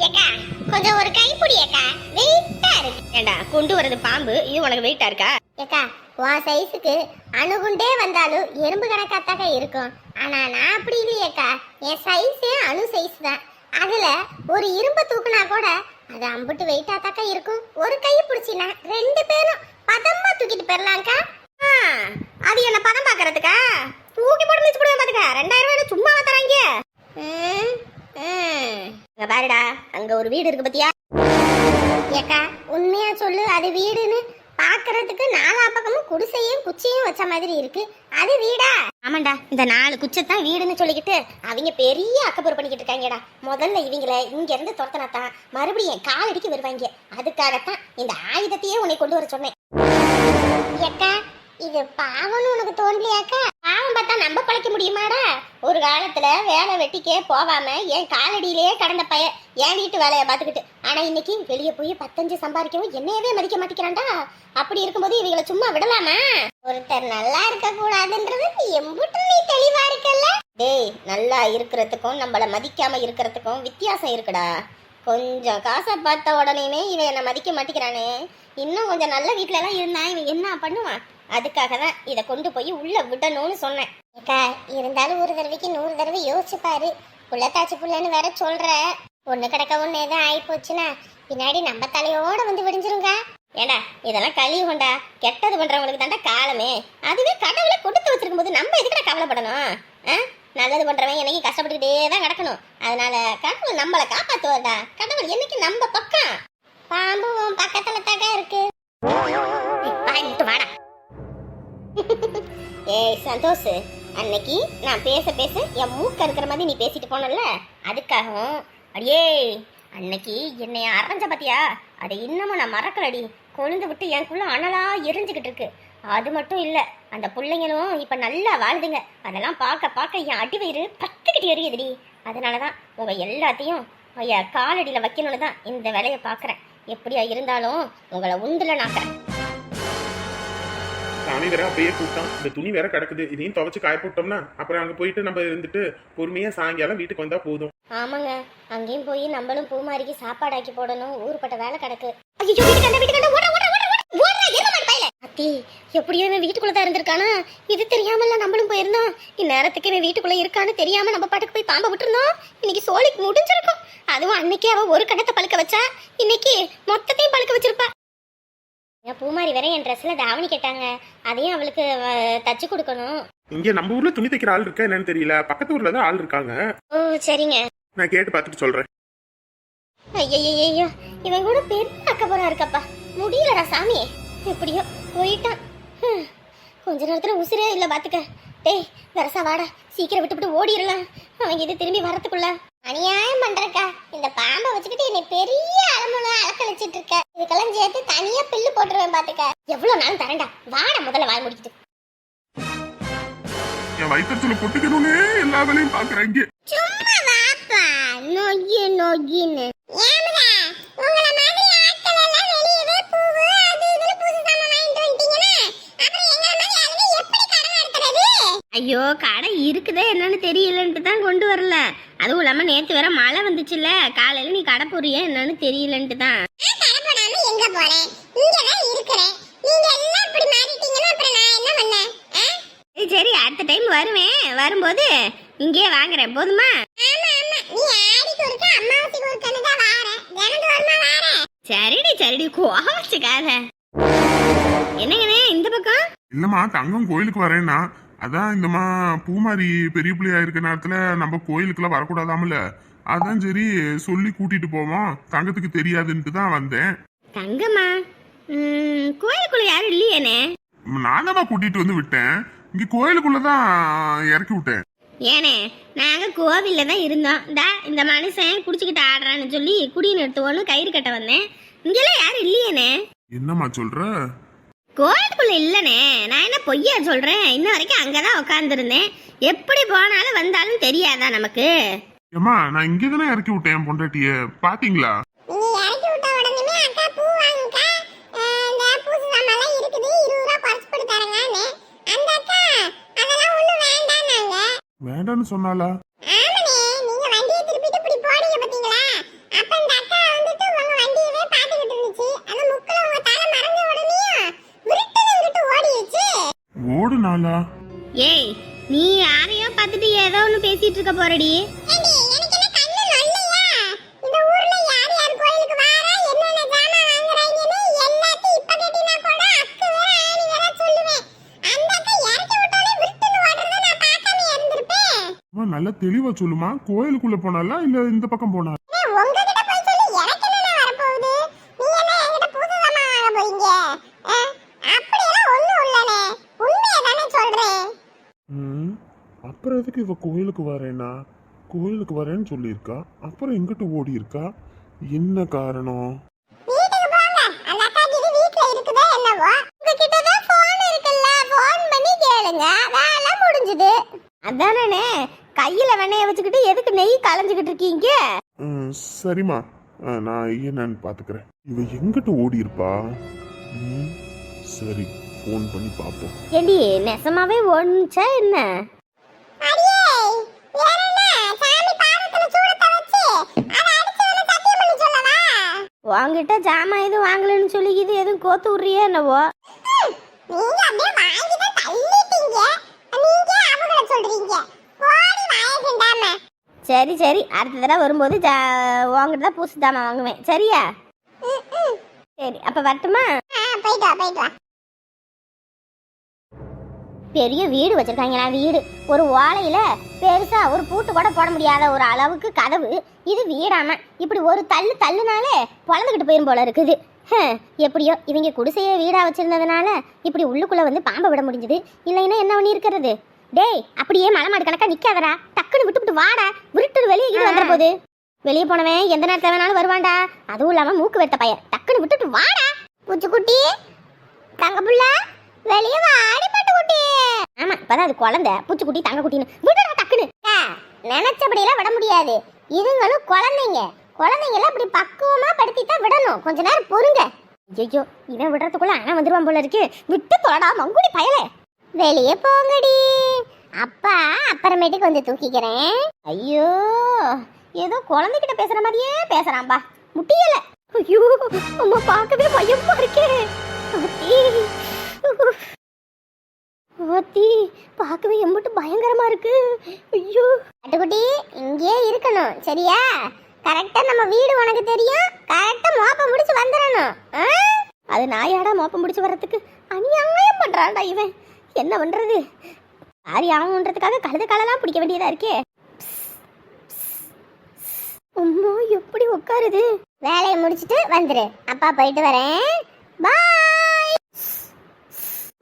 ஏக்கா கொஞ்சம் ஒரு கைப்பிடி ஏக்கா வெயிட்டா இருக்கு. ஏண்டா கொண்டு வரது பாம்பு? இது உனக்கு வெயிட்டா இருக்கா? ஏக்கா உன் சைஸுக்கு அணுகுண்டே வந்தாலும் எறும்பு கணக்காத்தாக்கா இருக்கும். ஆனா நான் அப்படி இல்லையேக்கா என் சைஸே அணு சைஸ் தான். அதுல ஒரு இரும்பு தூக்குனா கூட அது அம்புட்டு வெயிட்டா தாக்கா இருக்கும். ஒரு கை பிடிச்சினா ரெண்டு பேரும் பதமா தூக்கிட்டு போயிடலாம்க்கா ஆ, அது என்ன பதம் பாக்குறதுக்கா? தூக்கி போட்டு மிச்சு போடுவேன் பாத்துக்க. ரெண்டாயிரம் ரூபாய் சும்மா தராங்க. ம். அங்க பாருடா அங்க ஒரு வீடு இருக்கு பத்தியா? ஏக்கா உண்மையா சொல்லு அது வீடுன்னு பாக்குறதுக்கு நாலா பக்கமும் குடிசையும் குச்சியும் வச்ச மாதிரி இருக்கு. அது வீடா? ஆமாண்டா இந்த நாலு குச்சத்தான் வீடுன்னு சொல்லிக்கிட்டு அவங்க பெரிய அக்கப்புறம் பண்ணிக்கிட்டு இருக்காங்கடா. முதல்ல இவங்கள இங்க இருந்து துரத்தினாத்தான் மறுபடியும் என் காலடிக்கு வருவாங்க. அதுக்காகத்தான் இந்த ஆயுதத்தையே உன்னை கொண்டு வர சொன்னேன். ஏக்கா இது பாவம்னு உனக்கு தோன்றலையாக்கா பாவம் பார்த்தா நம்ம பழைக்க முடியுமாடா? ஒரு காலத்துல வேலை வெட்டிக்கே போவாம என் காலடியிலேயே கடந்த பய என் வீட்டு வேலையை பார்த்துக்கிட்டு. ஆனா இன்னைக்கு வெளியே போய் பத்தஞ்சு சம்பாதிக்கவும் என்னையவே மதிக்க மாட்டேங்கிறான்டா. அப்படி இருக்கும்போது இவங்களை சும்மா விடலாமா? ஒருத்தர் நல்லா இருக்க கூடாதுன்றது எம்புட்டு நீ தெளிவா இருக்கல்ல? டேய் நல்லா இருக்கிறதுக்கும் நம்மள மதிக்காம இருக்கிறதுக்கும் வித்தியாசம் இருக்குடா. கொஞ்சம் காசை பார்த்த உடனேமே இவன் என்னை மதிக்க மாட்டேங்கிறானே. இன்னும் கொஞ்சம் நல்ல வீட்ல எல்லாம் இருந்தா இவன் என்ன பண்ணுவான்? அதுக்காக தான் இதை கொண்டு போய் உள்ள விடணும்னு சொன்னேன். அக்கா இருந்தாலும் ஒரு தடவைக்கு நூறு தடவை யோசிச்சு பாரு. புள்ளத்தாச்சி புள்ளன்னு வேற சொல்ற. ஒண்ணு கிடக்க ஒண்ணு எதுவும் ஆகி போச்சுன்னா பின்னாடி நம்ம தலையோட வந்து விடிஞ்சிருங்க. ஏண்டா இதெல்லாம் கலியுகண்டா கெட்டது பண்றவங்களுக்கு தாண்டா காலமே. அதுவே கடவுளை கொடுத்து வச்சிருக்கும் போது நம்ம எதுக்குடா கவலைப்படணும்? ஆ? நல்லது பண்றவன் என்னைக்கு கஷ்டப்பட்டுக்கிட்டே தான் கிடக்கணும். அதனால கடவுள் நம்மளை காப்பாத்துவதா கடவுள் என்னைக்கு நம்ம பக்கம்? பாம்பு பக்கத்துல தாக்கா இருக்கு. வாங்கிட்டு வாடா. ஏய் சந்தோஷ் அன்னைக்கு நான் பேச பேச என் மூக்க இருக்கிற மாதிரி நீ பேசிட்டு போனல அதுக்காகவும் அடியே அன்னைக்கு என்னை அரைஞ்ச பாத்தியா? அதை இன்னமும் நான் மறக்கலடி. கொழுந்து விட்டு எனக்குள்ள அனலா எரிஞ்சுக்கிட்டு இருக்கு. அது மட்டும் இல்ல அந்த பிள்ளைங்களும் இப்ப நல்லா வாழுதுங்க. அதெல்லாம் பார்க்க பார்க்க என் அடிவயிறு பத்துக்கிட்டு எரியுதுடி. அதனாலதான் உங்க எல்லாத்தையும் ஐயா காலடியில வைக்கணும்னு தான் இந்த வேலையை பார்க்குறேன். எப்படியா இருந்தாலும் உங்களை உண்டுல நாக்கிறேன். சாமி வேற அப்படியே கூப்பிட்டான். இந்த துணி வேற கிடக்குது. இதையும் துவைச்சு காய போட்டோம்னா அப்புறம் அங்க போயிட்டு நம்ம இருந்துட்டு பொறுமையா சாயங்காலம் வீட்டுக்கு வந்தா போதும். ஆமாங்க. அங்கேயும் போய் நம்மளும் பூமாரிக்கு சாப்பாடு ஆக்கி போடணும். ஊருப்பட்ட வேலை கிடக்கு. ஐயோ வீட்டுக்கு வீட்டுக்கு அத்தி எப்படியோ இவன் வீட்டுக்குள்ள தான் இருந்திருக்கானா? இது தெரியாமல நம்மளும் போயிருந்தோம். இந்நேரத்துக்கு இவன் வீட்டுக்குள்ள இருக்கான்னு தெரியாம நம்ம பாட்டுக்கு போய் பாம்பை விட்டுருந்தோம். இன்னைக்கு சோழிக்கு முடிஞ்சிருக்கும். அதுவும் அன்னைக்கே அவ ஒரு கண்ணத்தை பழுக்க வச்சா இன்னைக்கு மொத்தத்தையும் பழுக்க வச்சிருப்பா. என் பூமாரி வேற என் ட்ரெஸ்ல தாவணி கேட்டாங்க. அதையும் அவளுக்கு தச்சு கொடுக்கணும். இங்க நம்ம ஊர்ல துணி தைக்கிற ஆள் இருக்கா என்னன்னு தெரியல. பக்கத்து ஊர்ல தான் ஆள் இருக்காங்க. ஓ சரிங்க. நான் கேட்டு பார்த்துட்டு சொல்றேன். ஐயய்யய்யோ இவன் கூட பெரிய அக்கப்புறம் இருக்கப்பா. முடியலடா சாமி. எப்படியோ போயிட்டான். கொஞ்ச நேரத்துல உசிரே இல்ல பாத்துக்க. டேய் வரசா வாடா. சீக்கிரம் விட்டு விட்டு ஓடிடலாம். அவன் இது திரும்பி வரத்துக்குள்ள அநியாயம் பண்றக்கா. இந்த பாம்பை வச்சுக்கிட்டு என்னை பெரிய அலமுல அலக்கழிச்சிட்டு இருக்க இதுக்கெல்லாம் சேர்த்து தனியா பில்லு போட்டுருவேன் பாத்துக்க. எவ்வளவு நாள் தரேன்டா. வாடா முதல்ல வாய் முடிக்கிட்டு. என் வயிற்றுல பொட்டுக்கணும்னே எல்லா வேலையும் பாக்குறேன் இங்க. சும்மா வாப்பா. நொய்யு நொய்யுன்னு. ஐயோ கடை இருக்குதே என்னன்னு தெரியலன்ட்டு தான் கொண்டு வரல. அதுவும் இல்லாம நேத்து வேற மழை வந்துச்சுல்ல காலையில நீ கடை போறியா என்னன்னு தெரியலன்ட்டு தான் நான் கடை போடாம எங்க போறேன் இங்க தான் இருக்கிறேன். நீங்க எல்லாம் இப்படி மாறிட்டீங்கன்னா அப்புறம் நான் என்ன பண்ணேன்? சரி, அடுத்த டைம் வருவேன். வரும்போது இங்கேயே வாங்குறேன். போதுமா? சரிடி சரிடி. கோவச்சுக்காத என்னங்கண்ணே இந்த பக்கம்? இல்லம்மா தங்கம் கோயிலுக்கு வரேன்னா அதான் இந்தமா பூமாரி பெரிய பிள்ளையா இருக்க நேரத்துல நம்ம கோயிலுக்குலாம் வரக்கூடாதாமல? அதான் சரி சொல்லி கூட்டிட்டு போவோம். தங்கத்துக்கு தெரியாதுன்ட்டு தான் வந்தேன். தங்கம்மா கோயிலுக்குள்ள யாரும் இல்லையேனே? நானமா கூட்டிட்டு வந்து விட்டேன். இங்க கோயிலுக்குள்ளதான் இறக்கி விட்டேன். ஏனே நாங்க கோவில்ல தான் இருந்தோம். டா இந்த மனுஷன் குடிச்சுக்கிட்டு ஆடுறான்னு சொல்லி குடி நிறுத்துவோன்னு கயிறு கட்ட வந்தேன். இங்கெல்லாம் யாரும் இல்லையேனே? என்னம்மா சொல்ற? கோயிலுக்குள்ள இல்லனே. நான் என்ன பொய்யா சொல்றேன்? இன்ன வரைக்கும் அங்கதான் உட்காந்துருந்தேன் எப்படி போனாலும் வந்தாலும் தெரியாதா நமக்கு? ஏம்மா நான் இங்கே தானே இறக்கி விட்டேன் என் பொண்டாட்டிய. பாத்தீங்களா? நீங்க இறக்கி ரோடு நாளா ஏய் நீ யாரையோ பார்த்துட்டு ஏதோ ஒன்று பேசிட்டு இருக்க போறடி. நல்லா தெளிவா சொல்லுமா? கோயிலுக்குள்ள போனாலா இல்ல இந்த பக்கம் போனா எதுக்கு இவ கோயிலுக்கு வரேனா? கோயிலுக்கு வரேன்னு சொல்லியிருக்கா? அப்புறம் எங்கிட்ட ஓடி இருக்கா என்ன காரணம். அதானே கையில வெண்ணெய வச்சுக்கிட்டு எதுக்கு நெய் கலைஞ்சுக்கிட்டு இருக்கீங்க? சரிம்மா. நான் என்னன்னு பாத்துக்கிறேன் இவ எங்கிட்ட ஓடி இருப்பா ம், சரி ஃபோன் பண்ணி பார்ப்போம். ஏண்டி நெசமாவே ஒன்ச்சா என்ன? உன்கிட்ட ஜாமான் எதுவும் வாங்கலன்னு சொல்லி இது எதுவும் கோத்து விட்றியே என்னவோ நீங்க அப்படியே வாங்கி தான் தள்ளிட்டீங்க. நீங்க அவங்கள சொல்றீங்க. போடி வாயை கிண்டாம. சரி சரி அடுத்த தடவை வரும்போது ஜா உங்ககிட்ட தான் புதுசு ஜாமான் வாங்குவேன் சரியா. சரி அப்ப வரட்டுமா போயிட்டு வா, போயிட்டு வா. பெரிய வீடு வச்சிருக்காங்களா வீடு. ஒரு ஓலையில பெருசா ஒரு பூட்டு கூட போட முடியாத ஒரு அளவுக்கு கதவு. இது வீடாம? இப்படி ஒரு தள்ளு தள்ளுனாலே பொழந்துக்கிட்டு போயிரும் போல இருக்குது. எப்படியோ இவங்க குடிசைய வீடா வச்சிருந்ததுனால இப்படி உள்ளுக்குள்ள வந்து பாம்பை விட முடிஞ்சது. இல்லைன்னா என்ன பண்ணி இருக்கிறது? டேய் அப்படியே மலைமாடு கணக்கா நிக்காதடா. டக்குன்னு விட்டுவிட்டு வாடா. விருட்டு வெளியே இது வந்துட போகுது வெளியே போனவன் எந்த நேரத்துல வேணாலும் வருவான்டா. அதுவும் இல்லாம மூக்கு வெட்ட பையன். டக்குன்னு விட்டுட்டு வாடா. பூச்சிக்குட்டி தங்க புள்ள. வெளியே வாடி பட்டு குட்டி. ஆமா இப்பதான் அது குழந்தை. பூச்சிக்குட்டி தங்க குட்டின்னு. விடுடா டக்குன்னு. ஆ, நினைச்சபடியெல்லாம் விட முடியாது. இதுங்களும் குழந்தைங்க. குழந்தைங்கள அப்படி பக்குவமா படுத்தி தான் விடணும். கொஞ்ச நேரம் பொறுங்க. ஐயோ இவன் விடுறதுக்குள்ள அண்ணன் வந்துருவான் போல இருக்கு. விட்டு தொலைடா மங்குடி பயலே. வெளியே போங்கடி. அப்பா அப்புறமேட்டுக்கு வந்து தூக்கிக்கிறேன். ஐயோ ஏதோ குழந்தைகிட்ட பேசுற மாதிரியே பேசுறான்பா முட்டியல. ஐயோ அம்மா பார்க்கவே பயமா இருக்கே. ஆத்தி பார்க்கவே எம்பிட்டு பயங்கரமா இருக்கு. ஐயோ. அட்டுக்குட்டி இங்கேயே இருக்கணும் சரியா? கரெக்டா நம்ம வீடு உனக்கு தெரியும். கரெக்டா மோப்பம் முடிச்சு வந்துடணும்? அது நாயாடா மோப்பம் முடிச்சு வர்றதுக்கு அநியாயம் பண்றான்டா இவன். என்ன பண்றது? சாரி ஆகுன்றதுக்காக கழுத காலெல்லாம் பிடிக்க வேண்டியதா இருக்கே. அம்மா எப்படி உட்காருது? வேலையை முடிச்சிட்டு வந்துரு. அப்பா போயிட்டு வரேன். பாய்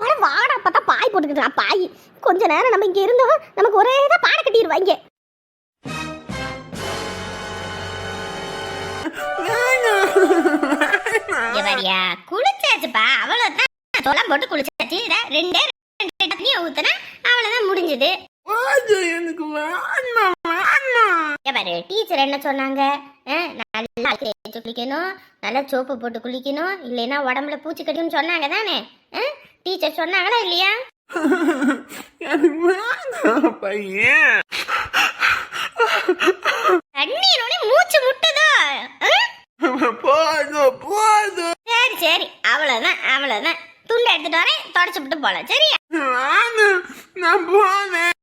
அட வாடா பார்த்தா பாய் போட்டுக்கிட்டு பாய். கொஞ்ச நேரம் நம்ம இங்க இருந்தோம் நமக்கு ஒரே தான் பாட கட்டிடுவாங்க. இவரியா குளிச்சாச்சுப்பா. அவ்வளவுதான். தொலம் போட்டு குளிச்சாச்சு. ரெண்டே ரெண்டு தண்ணி ஊத்துனா அவ்வளவுதான் முடிஞ்சது. எனக்கு பாரு டீச்சர் என்ன சொன்னாங்க? நல்லா தேய்ச்சு குளிக்கணும். நல்லா சோப்பு போட்டு குளிக்கணும். இல்லைன்னா உடம்புல பூச்சி கடிக்கும்னு சொன்னாங்க தானே டீச்சர் சொன்னாங்களா இல்லையா? பையன் தண்ணீரோட மூச்சு முட்டுதோ? போதும் போதும் சரி சரி. அவ்வளவுதான் அவ்வளவுதான். துண்டை எடுத்துட்டு வரேன். தொடச்சு விட்டு போலாம். சரியா? நான் போனேன்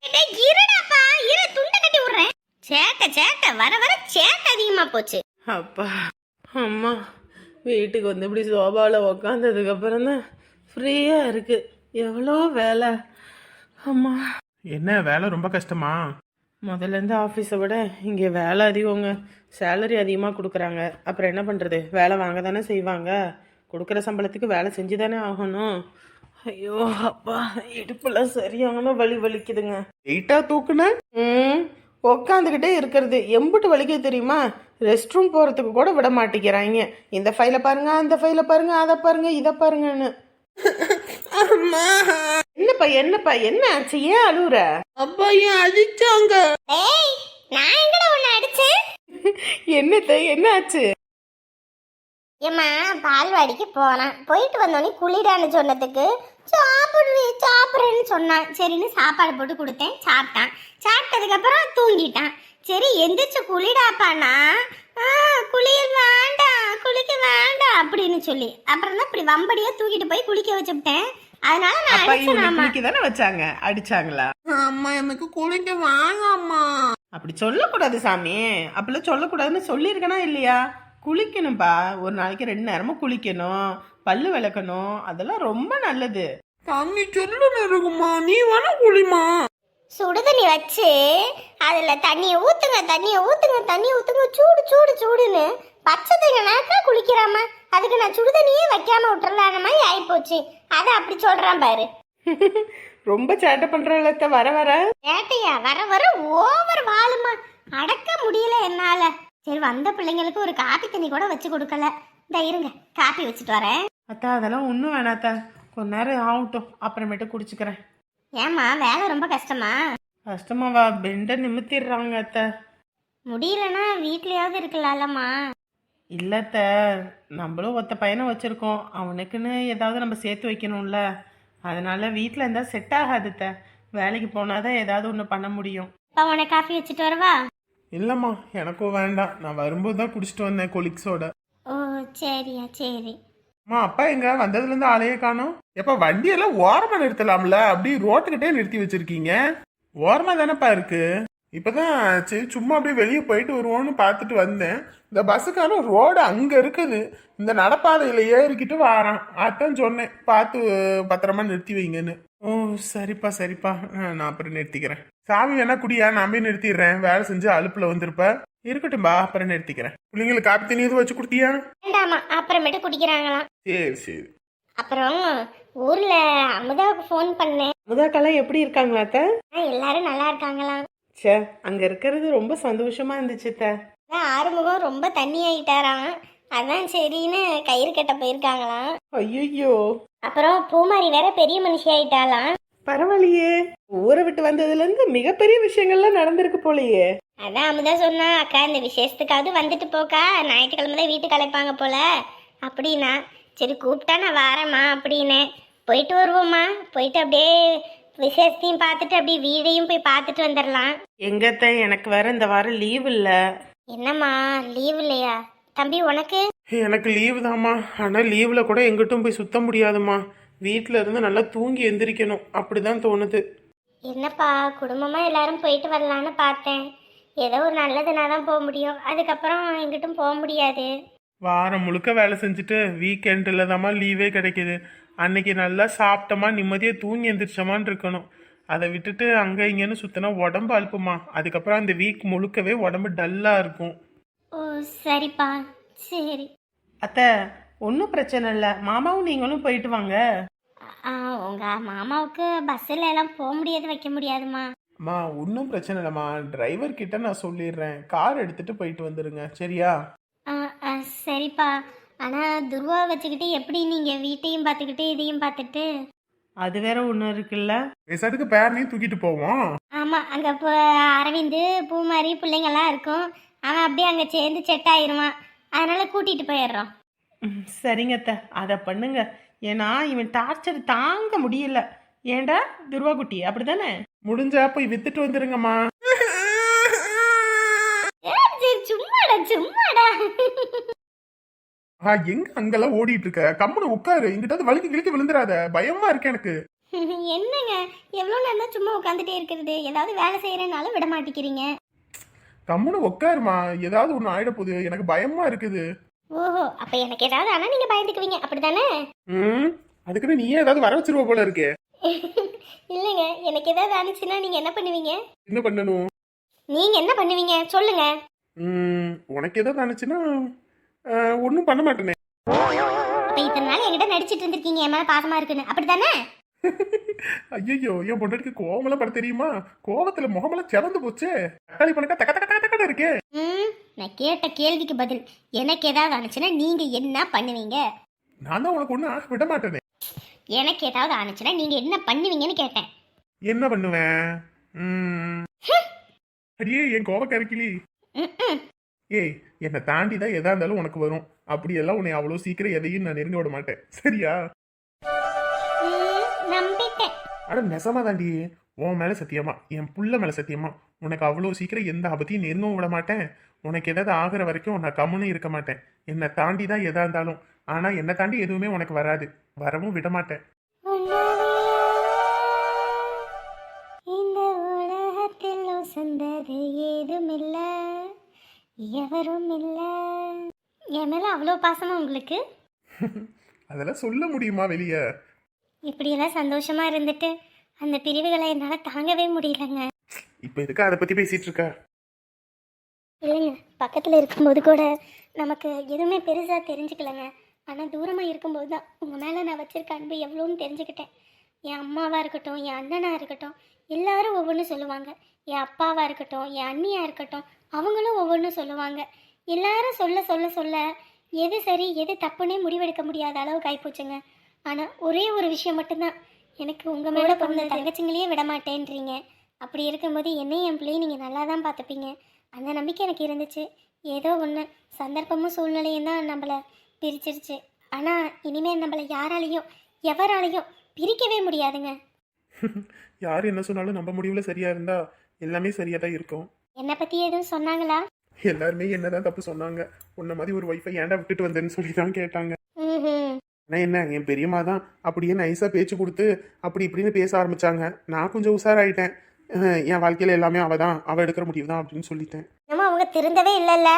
இருடாப்பா. இரு துண்டை கட்டி விடுறேன். சேட்டை சேட்டை. வர வர சேட்டை அதிகமா போச்சு. அப்பா அம்மா வீட்டுக்கு வந்து இப்படி சோபாவில் உக்காந்ததுக்கு அப்புறம் தான் ஃப்ரீயாக இருக்கு. எவ்வளோ வேலை? அம்மா. என்ன வேலை ரொம்ப கஷ்டமா? முதல்ல இருந்து ஆஃபீஸை விட இங்கே வேலை அதிகங்க. சேலரி அதிகமாக கொடுக்குறாங்க. அப்புறம் என்ன பண்ணுறது வேலை வாங்க தானே செய்வாங்க. கொடுக்குற சம்பளத்துக்கு வேலை செஞ்சு தானே ஆகணும். ஐயோ அப்பா இடுப்புலாம் சரியான வலி வலிக்குதுங்க. வெயிட்டா தூக்குன? ம் உக்காந்துக்கிட்டே இருக்கிறது. எம்புட்டு வலிக்க தெரியுமா? ரெஸ்ட் ரூம் போகிறதுக்கு கூட விட மாட்டேங்கிறாங்க. இந்த ஃபைலை பாருங்க அந்த ஃபைலை பாருங்க அதை பாருங்க இதை பாருங்கன்னு. என்னப்பா என்னப்பா என்ன ஆச்சு? ஏன் அழுவுற? அப்பா ஏன் அடிச்சாங்க? ஏய் நான் எங்கட உன்னை அடிச்சேன்? என்னத்த என்ன ஆச்சு? ஏம்மா பால்வாடிக்கு போனான். போயிட்டு வந்தோடனே குளிரான்னு சொன்னதுக்கு சாப்பிடு சாப்பிட்றேன்னு சொன்னான். சரின்னு சாப்பாடு போட்டு கொடுத்தேன் சாப்பிட்டான். சாப்பிட்டதுக்கு அப்புறம் தூங்கிட்டான். சரி எந்திரிச்சு குளிடாப்பானா ஆ குளிர் வேண்டாம் குளிக்க வேண்டாம் அப்படின்னு சொல்லி. அப்புறம் தான் இப்படி வம்படியா தூக்கிட்டு போய் குளிக்க வச்சுட்டேன் அதனால நான் அப்பா ஆமா. குளிக்க தானே வச்சாங்க? அடிச்சாங்களா? அம்மா எனக்கு குளிக்க வாங்க அம்மா அப்படி சொல்லக்கூடாது சாமி. அப்படிலாம் சொல்லக்கூடாதுன்னு சொல்லியிருக்கனா இல்லையா? குளிக்கணும்பா. ஒரு நாளைக்கு ரெண்டு நேரமும் குளிக்கணும் பல்லு விளக்கணும். அதெல்லாம் ரொம்ப நல்லது. தண்ணி சில்லுன்னு இருக்குமா நீ வேணா குளிமா. சுடுதண்ணி வச்சு அதுல தண்ணியை ஊத்துங்க தண்ணியை ஊத்துங்க தண்ணியை ஊத்துங்க. சூடு சூடு சூடுன்னு. பச்சை தண்ணினாக்கா குளிக்கிறாம அதுக்கு நான் சுடுதண்ணியே வைக்காம விட்டுறலான மாதிரி ஆயிப்போச்சு. அதை அப்படி சொல்றான் பாரு. ரொம்ப சேட்டை பண்றல வர வர. ஏட்டையா வர வர ஓவர் வாழுமா அடக்க முடியல என்னால. சரி வந்த பிள்ளைங்களுக்கு ஒரு காப்பி தண்ணி கூட வச்சு கொடுக்கல. இந்த இருங்க காப்பி வச்சுட்டு வரேன். அத்தா அதெல்லாம் ஒன்றும் வேணாத்தா கொஞ்ச நேரம் ஆகட்டும் அப்புறமேட்டு குடிச்சுக்கிறேன். ஏம்மா வேலை ரொம்ப கஷ்டமா? கஷ்டமாவா? பெண்டை நிமித்திடுறாங்க அத்தை. முடியலன்னா வீட்லயாவது இருக்கலாம்லம்மா. இல்லத்த நம்மளும் ஒத்த பையனை வச்சிருக்கோம். அவனுக்குன்னு ஏதாவது நம்ம சேர்த்து வைக்கணும்ல. அதனால வீட்டில் இருந்தால் செட் ஆகாது அத்தை வேலைக்கு போனாதான் ஏதாவது ஒன்று பண்ண முடியும். அப்பா உனக்கு காஃபி வச்சுட்டு வரவா? இல்லம்மா எனக்கும் வேண்டாம். நான் வரும்போது தான் குடிச்சிட்டு வந்தேன் கொலிக்ஸோட ஓ சரியா சரி. அம்மா அப்பா எங்க? வந்ததுல இருந்து ஆளையே காணோம். எப்ப வண்டியெல்லாம் ஓரமா நிறுத்தலாம்ல? அப்படி ரோட்டுக்கிட்டே நிறுத்தி வச்சிருக்கீங்க. ஓரமா தானேப்பா இருக்கு? இப்பதான் சரி சும்மா அப்படியே வெளியே போயிட்டு வருவோம்னு பார்த்துட்டு வந்தேன். இந்த பஸ்ஸுக்கான ரோடு அங்க இருக்குது. இந்த நடப்பாதையில ஏறிக்கிட்டு வாரான். அதான் சொன்னேன் பார்த்து பத்திரமா நிறுத்தி வைங்கன்னு. ஓ சரிப்பா சரிப்பா. ஆ, நான் அப்புறம் நிறுத்திக்கிறேன். சாமி வேணா குடியா? நான் போய் நிறுத்திடுறேன். வேலை செஞ்சு அலுப்புல வந்திருப்ப. இருக்கட்டும்பா அப்புறம் நிறுத்திக்கிறேன். பிள்ளைங்களுக்கு காப்பி தண்ணி எதுவும் வச்சு கொடுத்தியா? வேண்டாமா அப்புறமேட்டு குடிக்கிறாங்களாம். சரி சரி. அப்புறம் ஊர்ல அமுதாவுக்கு ஃபோன் பண்ணேன். முதக்கெல்லாம் எப்படி இருக்காங்களா அத்தை? ஆ, எல்லாரும் நல்லா இருக்காங்களாம். சே அங்கே இருக்கிறது ரொம்ப சந்தோஷமா இருந்துச்சு அத்தை. அதான் ஆறுமுகம் ரொம்ப தண்ணி ஆயிட்டாராம். அதான் சரின்னு கயிறு கட்ட போயிருக்காங்களாம். ஐயோ அப்புறம் பூமாரி வேற பெரிய மனுஷி ஆயிட்டாலாம் பரவாயில்லையே. ஊரை விட்டு வந்ததுலேருந்து மிகப்பெரிய விஷயங்கள்லாம் நடந்திருக்கு போலயே. அதான் அமுதா சொன்னா அக்கா இந்த விசேஷத்துக்காவது வந்துட்டு போக்கா. ஞாயிற்றுக்கிழமை தான் வீட்டுக்கு அழைப்பாங்க போல. அப்படின்னா சரி கூப்பிட்டா நான் வரேம்மா அப்படின்னு. போயிட்டு வருவோம்மா. போயிட்டு அப்படியே விசேஷத்தையும் பார்த்துட்டு அப்படியே வீடையும் போய் பார்த்துட்டு வந்துடலாம். எங்கத்த எனக்கு வேற இந்த வாரம் லீவ் இல்ல. என்னம்மா லீவ் இல்லையா? தம்பி உனக்கு? எனக்கு லீவு தாம்மா. ஆனால் லீவில் கூட எங்கிட்டும் போய் சுத்த முடியாதும்மா. வீட்டில் இருந்து நல்லா தூங்கி எந்திரிக்கணும். அப்படிதான் தோணுது. என்னப்பா குடும்பமா எல்லாரும் போயிட்டு வரலான்னு பார்த்தேன். ஏதோ ஒரு நல்லதுனா தான் போக முடியும். அதுக்கப்புறம் எங்கிட்டும் போக முடியாது. வாரம் முழுக்க வேலை செஞ்சுட்டு வீக்கெண்டில் தாம்மா லீவே கிடைக்குது. அன்னைக்கு நல்லா சாப்பிட்டோமா நிம்மதியாக தூங்கி எந்திரிச்சோமான்னு இருக்கணும். அதை விட்டுட்டு அங்கே இங்கேன்னு சுற்றினா உடம்பு அழுப்புமா அதுக்கப்புறம் அந்த வீக் முழுக்கவே உடம்பு டல்லாக இருக்கும். ஓ சரிப்பா. சரி. அத்தை ஒன்றும் பிரச்சனை இல்லை. மாமாவும் நீங்களும் போயிட்டு வாங்க. ஆ உங்க மாமாவுக்கு பஸ்ஸில் எல்லாம் போக முடியாது வைக்க முடியாதுமா அம்மா ஒன்றும் பிரச்சனை இல்லைம்மா. டிரைவர் கிட்ட நான் சொல்லிடுறேன். கார் எடுத்துட்டு போயிட்டு வந்துடுங்க சரியா? ஆ ஆ, சரிப்பா. ஆனால் துருவா வச்சுக்கிட்டு எப்படி நீங்கள் வீட்டையும் பார்த்துக்கிட்டு இதையும் பார்த்துட்டு? அது வேற ஒன்று இருக்குல்ல? பேசாட்டுக்கு பேரனையும் தூக்கிட்டு போவோம். ஆமாம் அங்கே இப்போ அரவிந்து பூமாரி பிள்ளைங்கெல்லாம் இருக்கும். அவன் அப்படியே அங்கே சேர்ந்து செட் ஆயிருவான். அதனால் கூட்டிகிட்டு போயிடுறோம். ம், சரிங்க அத்தை. அதை பண்ணுங்க. ஏன்னா இவன் டார்ச்சர் தாங்க முடியல. ஏண்டா துருவாக்குட்டி அப்படிதானே முடிஞ்சா போய் வித்துட்டு வந்துருங்கம்மா. சரி சும்மாடா சும்மாடா. ஆ எங்க அங்கெல்லாம் ஓடிட்டு இருக்க கம்முனு உட்காரு. இங்கிட்ட வலிக்கு கிழிக்க விழுந்துராத பயமா இருக்கு எனக்கு. என்னங்க? எவ்வளோ நேரம் தான் சும்மா உட்காந்துட்டே இருக்கிறது ஏதாவது வேலை செய்கிறனாலும் விட மாட்டேங்கிறீங்க. கம்முனு உட்காருமா. ஏதாவது ஒண்ணு ஆயிட போகுது எனக்கு பயமா இருக்குது. ஓஹோ அப்போ எனக்கு ஏதாவது ஆனால் நீங்கள் பயந்துக்குவீங்க. அப்படிதானே ம். அதுக்குன்னு நீயே ஏதாவது வர வச்சிருவ போல இருக்கே. இல்லைங்க. எனக்கு ஏதாவது ஆனிச்சுன்னா நீங்கள் என்ன பண்ணுவீங்க? என்ன பண்ணணும்? நீங்கள் என்ன பண்ணுவீங்க? சொல்லுங்க. ம். உனக்கு ஏதாவது நினைச்சுன்னா ஒன்றும் பண்ண மாட்டேனே. அப்போ இத்தனை நாள் என்கிட்ட நடிச்சிட்டு இருந்திருக்கீங்க என் மேலே பாசமாக இருக்குன்னு. அப்படிதானே ஐயோ என் பொண்டாட்டிக்கு கோவமெல்லாம் பட தெரியுமா? கோவத்துல முகமெல்லாம் சிறந்து போச்சே. தக்காளி பணக்கா தக்க தக்க தக்க தக்கன்னு இருக்கே. ம் நான் கேட்ட கேள்விக்கு பதில். எனக்கு ஏதாவது ஆனிச்சுன்னா நீங்கள் என்ன பண்ணுவீங்க? நான் தான் உனக்கு ஆக விட மாட்டேனே. எனக்கு ஏதாவது ஆனிச்சுன்னா நீங்கள் என்ன பண்ணுவீங்கன்னு கேட்டேன். என்ன பண்ணுவேன். அடியே என் கோவக்கரைக்கிளி ம்ம். ஏய் என்னை தாண்டி தான் எதா இருந்தாலும் உனக்கு வரும். அப்படியெல்லாம் உன்னை அவ்வளோ சீக்கிரம் எதையும் நான் நெருங்க விட மாட்டேன். சரியா? அட நெசமா தாண்டி உன் மேல சத்தியமா? என் புள்ள மேல சத்தியமா? உனக்கு அவ்வளோ சீக்கிரம் எந்த ஆபத்தையும் நெருங்கவும் விட மாட்டேன். உனக்கு எதாவது ஆகுற வரைக்கும் நான் கம்முன்னு இருக்க மாட்டேன். என்னை தாண்டி தான் எதா இருந்தாலும். ஆனா என்னை தாண்டி எதுவுமே உனக்கு வராது. வரவும் விட மாட்டேன். இந்த உலகத்தில் அசந்தது ஏதுமில்ல. எவரும் இல்ல. என் மேல அவ்வளோ பாசமா உங்களுக்கு? அதெல்லாம் சொல்ல முடியுமா வெளியே? இப்படியெல்லாம் சந்தோஷமா இருந்துட்டு அந்த பிரிவுகளை என்னால் தாங்கவே முடியலங்க. இப்போ எதுக்கு அதை பத்தி பேசிட்டு இருக்க? இல்லைங்க பக்கத்தில் இருக்கும்போது கூட நமக்கு எதுவுமே பெருசாக தெரிஞ்சுக்கலங்க. ஆனால் தூரமாக இருக்கும்போது தான் உங்கள் மேலே நான் வச்சிருக்க அன்பு எவ்வளோன்னு தெரிஞ்சுக்கிட்டேன். என் அம்மாவாக இருக்கட்டும் என் அண்ணனாக இருக்கட்டும் எல்லாரும் ஒவ்வொன்றும் சொல்லுவாங்க. என் அப்பாவாக இருக்கட்டும் என் அண்ணியாக இருக்கட்டும் அவங்களும் ஒவ்வொன்றும் சொல்லுவாங்க. எல்லாரும் சொல்ல சொல்ல சொல்ல எது சரி எது தப்புன்னே முடிவெடுக்க முடியாத அளவுக்கு ஆயிப்போச்சுங்க ஆனால் ஒரே ஒரு விஷயம் மட்டும்தான். எனக்கு உங்கள் மேலே பிறந்த தங்கச்சிங்களையே விட மாட்டேன்றீங்க. அப்படி இருக்கும்போது என்னையும் என் பிள்ளையும் நீங்கள் நல்லா தான் பார்த்துப்பீங்க. அந்த நம்பிக்கை எனக்கு இருந்துச்சு. ஏதோ ஒன்று சந்தர்ப்பமும் சூழ்நிலையும் தான் நம்மளை பிரிச்சிருச்சு. ஆனால் இனிமேல் நம்மளை யாராலையும் எவராலையும் பிரிக்கவே முடியாதுங்க. யார் என்ன சொன்னாலும் நம்ம முடிவுல சரியா இருந்தா எல்லாமே சரியா தான் இருக்கும். என்னை பற்றி எதுவும் சொன்னாங்களா? எல்லாருமே என்னதான் தப்பு சொன்னாங்க. உன்ன மாதிரி ஒரு ஒய்ஃபை ஏன்டா விட்டுட்டு வந்தேன்னு சொல்லி தான் கேட்டாங்க. ம் ஆனா என்ன என் பெரியம்மா தான் அப்படியே நைஸா பேச்சு கொடுத்து அப்படி இப்படின்னு பேச ஆரம்பிச்சாங்க. நான் கொஞ்சம் உஷாராயிட்டேன். என் வாழ்க்கையில எல்லாமே அவ தான் அவ எடுக்கிற முடிவு தான் அப்படின்னு சொல்லிட்டேன். நம்ம அவங்க திருந்தவே இல்லைல்ல?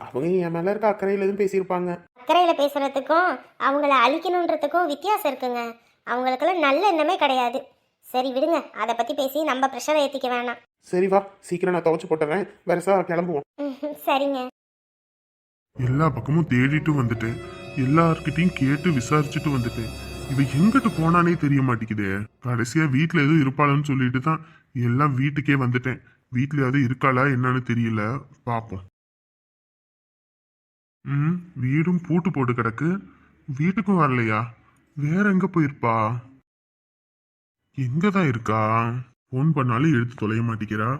அவங்க என் மேல இருக்க அக்கறையில எதுவும் பேசியிருப்பாங்க. அக்கறையில் பேசுகிறதுக்கும் அவங்கள அழிக்கணுன்றதுக்கும் வித்தியாசம் இருக்குங்க. அவங்களுக்கெல்லாம் நல்ல எண்ணமே கிடையாது. சரி விடுங்க. அதை பற்றி பேசி நம்ம ப்ரெஷரை ஏற்றிக்க வேணாம். சரி வா சீக்கிரம் நான் துவைச்சு போட்டுறேன். வரசா கிளம்புவோம். சரிங்க. எல்லா பக்கமும் தேடிட்டு வந்துட்டேன் எல்லார்கிட்டயும் கேட்டு விசாரிச்சுட்டு வந்துட்டேன் இவ எங்கிட்டு போனானே தெரிய மாட்டேங்குதே. கடைசியா வீட்ல எதுவும் இருப்பாளன்னு சொல்லிட்டு தான் எல்லாம் வீட்டுக்கே வந்துட்டேன். வீட்லயாவது இருக்காளா என்னன்னு தெரியல. பாப்போம். ம் வீடும் பூட்டு போட்டு கிடக்கு. வீட்டுக்கும் வரலையா? வேற எங்க போயிருப்பா? எங்க தான் இருக்கா? ஃபோன் பண்ணாலும் எடுத்து தொலைய மாட்டேங்கிறா.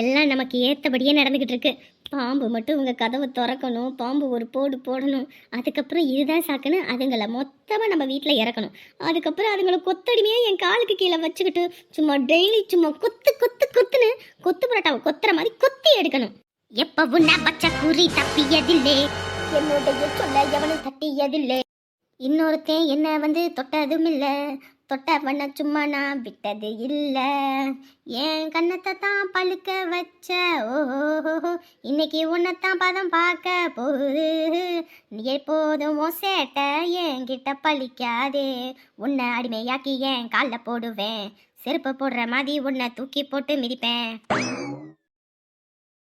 எல்லாம் நமக்கு ஏற்றபடியே நடந்துக்கிட்டு இருக்கு. பாம்பு மட்டும் உங்கள் கதவை திறக்கணும் பாம்பு ஒரு போடு போடணும். அதுக்கப்புறம் இதுதான் சாக்குன்னு அதுங்களை மொத்தமாக நம்ம வீட்டில் இறக்கணும். அதுக்கப்புறம் அதுங்களை கொத்தடிமையாக என் காலுக்கு கீழே வச்சுக்கிட்டு சும்மா டெய்லி சும்மா கொத்து கொத்து கொத்துன்னு கொத்து புரோட்டாவை கொத்துற மாதிரி கொத்தி எடுக்கணும். எப்பவும் நான் பச்சை குறி தப்பியதில்லை. என்னுடைய சொல்ல எவனும் தட்டியதில்லை. இன்னொருத்தன் என்ன வந்து தொட்டதும் இல்லை தொட்ட பண்ண சும்மா நான் விட்டது இல்லை. என் கண்ணத்தை தான் பழுக்க வச்ச. ஓஹோ இன்னைக்கு உன்னைத்தான் பதம் பார்க்க போகுது. நீ எப்போதும் உன் சேட்டை என்கிட்ட பழிக்காதே. உன்னை அடிமையாக்கி என் காலில் போடுவேன். செருப்பு போடுற மாதிரி உன்னை தூக்கி போட்டு மிதிப்பேன்.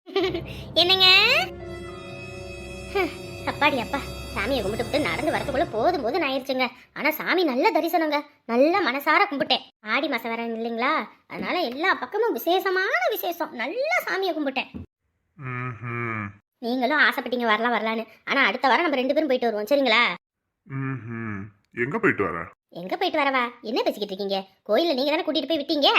என்னங்க? ஹம், அப்பாடி அப்பா சாமியை கும்பிட்டு நடந்து வரதுக்குள்ள போதும் போதும் ஆயிடுச்சுங்க ஆனா சாமி நல்ல தரிசனங்க. நல்ல மனசார கும்பிட்டேன். ஆடி மாசம் வேற இல்லைங்களா? அதனால எல்லா பக்கமும் விசேஷமான விசேஷம். நல்ல சாமியை கும்பிட்டேன். நீங்களும் ஆசைப்பட்டீங்க வரலாம் வரலான்னு ஆனா அடுத்த வாரம் நம்ம ரெண்டு பேரும் போயிட்டு வருவோம் சரிங்களா. எங்க போயிட்டு வர? எங்க போயிட்டு வரவா? என்ன பேசிக்கிட்டு இருக்கீங்க? கோயில்ல நீங்க தானே கூட்டிட்டு போய் விட்டீங்க?